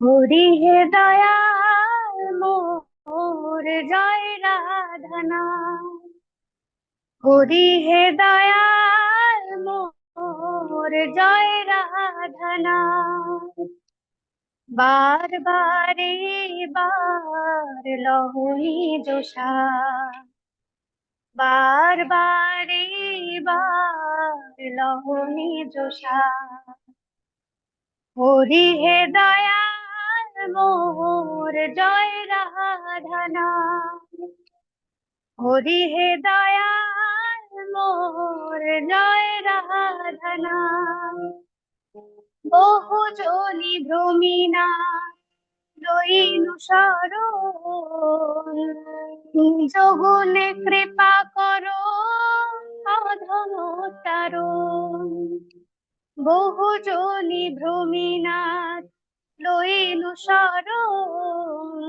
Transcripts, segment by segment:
হরি হে দয়াল, মোর জয় রাধনা। হরি হে দয়াল, মোর জয় রাধনা। বার বারে বার লহুনি জোষা বার বারে বার লহুনি জোষা হরি হে দয়াল মোর জয় রাধনা। হরি হে দয়াল, মোর জয় রাধনা। বহু জনি ভ্রমিনা লইনু সরণ যোগুনে কৃপা করো অধম তারণ বহু জনি ভ্রমিনাথ লইনু শরণ।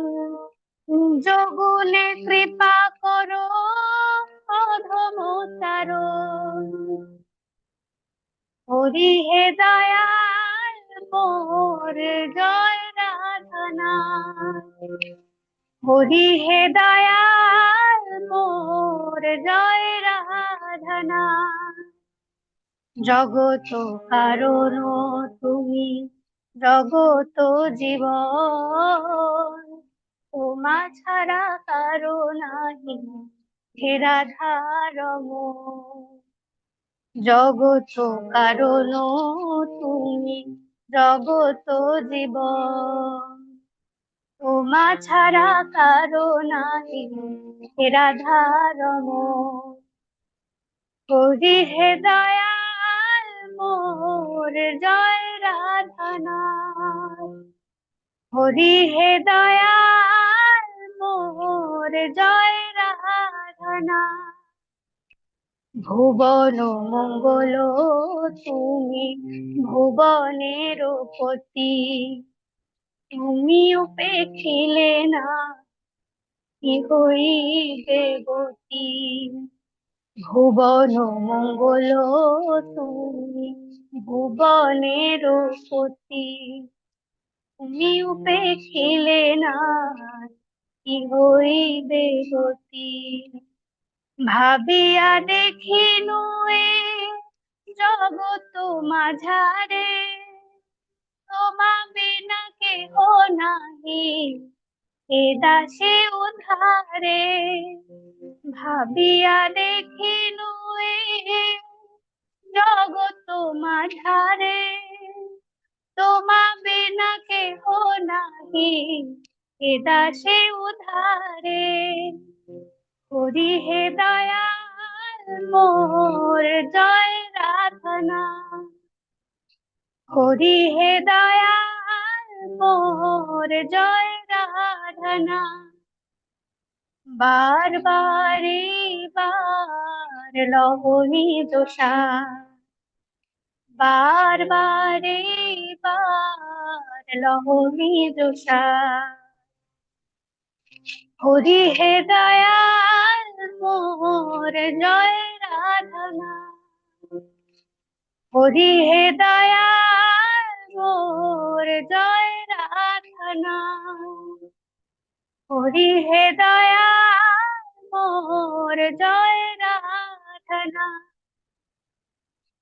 যোগুনে কৃপা করো, অধম তারণ। হরি হে দয়াল, মোর জয় রাধনা। হরি হে দয়াল, মোর জয় রাধনা। জগত তুমি জগত জীবন তোমা ছাড়া কারও নাহি, হে রাধারম জগত কারণ তুমি জগত জীবন তোমা ছাড়া কারও নাহি, হে রাধারম হরি হে দয়াল, মোর জয় হরি হে দয়াল, মোর জয় রাধনা ভুবন মঙ্গল, তুমি ভুবনের পতি তুমি উপেক্ষিলে না কি হইবে গতি ভুবন মঙ্গল, তুমি ভুবনের পতি তুমি উপেক্ষিলে না, কি হইবে গতি? ভাবিয়া দেখিনু এ জগত মাঝারে তোমা বিনা কেহ নাহি হে দাসে উধারে ভাবিয়া দেখিনু এ জগত মাঝারে তোমা বিনা কেহ নাহি হে দাসে উধারে। হরি হে দয়াল মোর জয় রাধনা। হরি হে দয়াল মোর জয় রাধনা। বার বারে বার লহনি দোষা বার বারে লহনি দোষা হরি হে দয়াল মোর জয় রাধনা হরি হে দয়াল মোর জয় রাধনা হরি হে দয়াল মোর জয়